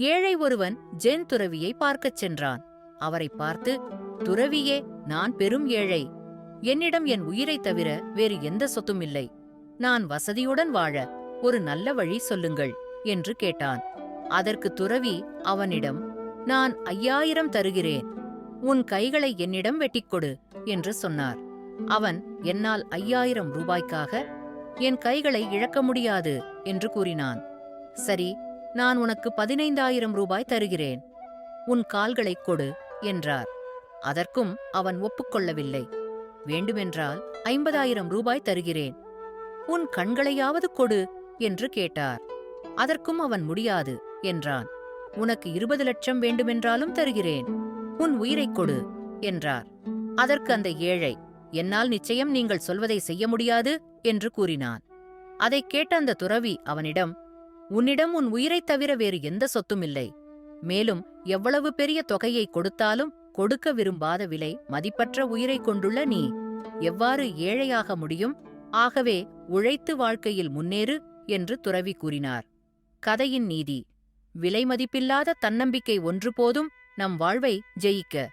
ஏழை ஒருவன் ஜென் துறவியை பார்க்கச் சென்றான். அவரைப் பார்த்து துறவியே நான் பெரும் ஏழை. என்னிடம் என் உயிரைத் தவிர வேறு எந்த சொத்தும் இல்லை. நான் வசதியுடன் வாழ ஒரு நல்ல வழி சொல்லுங்கள் என்று கேட்டான். அதற்கு துறவி அவனிடம் நான் ஐயாயிரம் தருகிறேன். உன் கைகளை என்னிடம் வெட்டிக்கொடு என்று சொன்னார். அவன் என்னால் ஐயாயிரம் ரூபாய்க்காக என் கைகளை இழக்க முடியாது என்று கூறினான். சரி நான் உனக்கு பதினைந்தாயிரம் ரூபாய் தருகிறேன். உன் கால்களைக் கொடு என்றார். அதற்கும் அவன் ஒப்புக்கொள்ளவில்லை. வேண்டுமென்றால் ஐம்பதாயிரம் ரூபாய் தருகிறேன். உன் கண்களையாவது கொடு என்று கேட்டார். அதற்கும் அவன் முடியாது என்றான். உனக்கு இருபது லட்சம் வேண்டுமென்றாலும் தருகிறேன். உன் உயிரைக் கொடு என்றார். அதற்கு அந்த ஏழை என்னால் நிச்சயம் நீங்கள் சொல்வதை செய்ய முடியாது என்று கூறினான். அதைக் கேட்ட அந்த துறவி அவனிடம் உன்னிடம் உன் உயிரைத் தவிர வேறு எந்த சொத்தும் இல்லை. மேலும் எவ்வளவு பெரிய தொகையை கொடுத்தாலும் கொடுக்க விரும்பாத விலை மதிப்பற்ற உயிரைக் கொண்டுள்ள நீ. எவ்வாறு ஏழையாக முடியும்? ஆகவே உழைத்து வாழ்க்கையில் முன்னேறு என்று துறவி கூறினார். கதையின் நீதி. விலை மதிப்பில்லாத தன்னம்பிக்கை ஒன்று போதும் நம் வாழ்வை ஜெயிக்க.